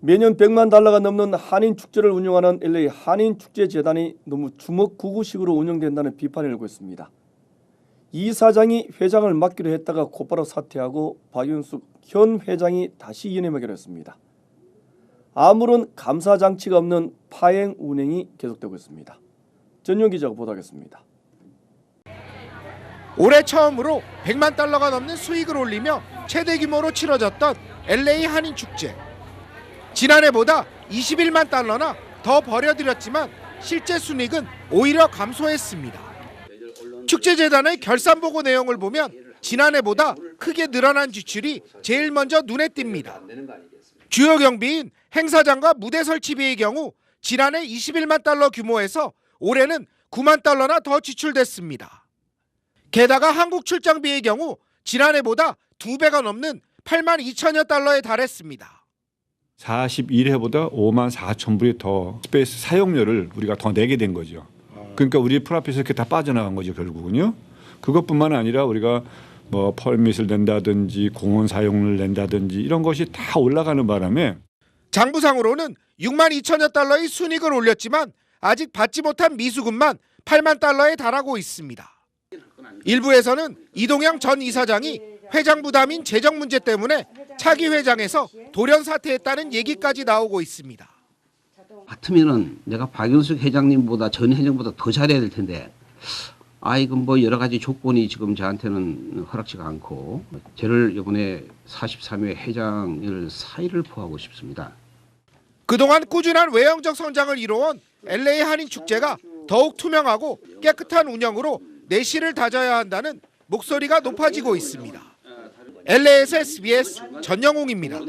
매년 100만 달러가 넘는 한인 축제를 운영하는 LA 한인 축제 재단이 너무 주먹구구식으로 운영된다는 비판을 일고 있습니다. 이 사장이 회장을 맡기로 했다가 곧바로 사퇴하고 박윤숙 현 회장이 다시 연임하기로 했습니다. 아무런 감사 장치가 없는 파행 운행이 계속되고 있습니다. 전용 기자가 보도하겠습니다. 올해 처음으로 100만 달러가 넘는 수익을 올리며 최대 규모로 치러졌던 LA 한인 축제. 지난해보다 21만 달러나 더 벌여들였지만 실제 순익은 오히려 감소했습니다. 축제재단의 결산 보고 내용을 보면 지난해보다 크게 늘어난 지출이 제일 먼저 눈에 띕니다. 주요 경비인 행사장과 무대 설치비의 경우 지난해 21만 달러 규모에서 올해는 9만 달러나 더 지출됐습니다. 게다가 한국 출장비의 경우 지난해보다 두 배가 넘는 8만 2천여 달러에 달했습니다. 41회보다 5만 4천 불이 더 스페이스 사용료를 우리가 더 내게 된 거죠. 그러니까 우리 프라핏에서 이렇게 다 빠져나간 거죠 결국은요. 그것뿐만 아니라 우리가 뭐 펄밋을 낸다든지 공원 사용을 낸다든지 이런 것이 다 올라가는 바람에 장부상으로는 6만 2천여 달러의 순익을 올렸지만 아직 받지 못한 미수금만 8만 달러에 달하고 있습니다. 일부에서는 이동영 전 이사장이 회장 부담인 재정 문제 때문에 차기 회장에서 돌연 사퇴했다는 얘기까지 나오고 있습니다. 같으면은 내가 박영숙 회장님보다 전 회장보다 더 잘해야 될 텐데 아 이건 뭐 여러 가지 조건이 지금 저한테는 허락지가 않고 저를 이번에 43회 회장을 사의를 표하고 싶습니다. 그동안 꾸준한 외형적 성장을 이뤄온 LA 한인 축제가 더욱 투명하고 깨끗한 운영으로 내실을 다져야 한다는 목소리가 높아지고 있습니다. LA에서 SBS 전영웅입니다.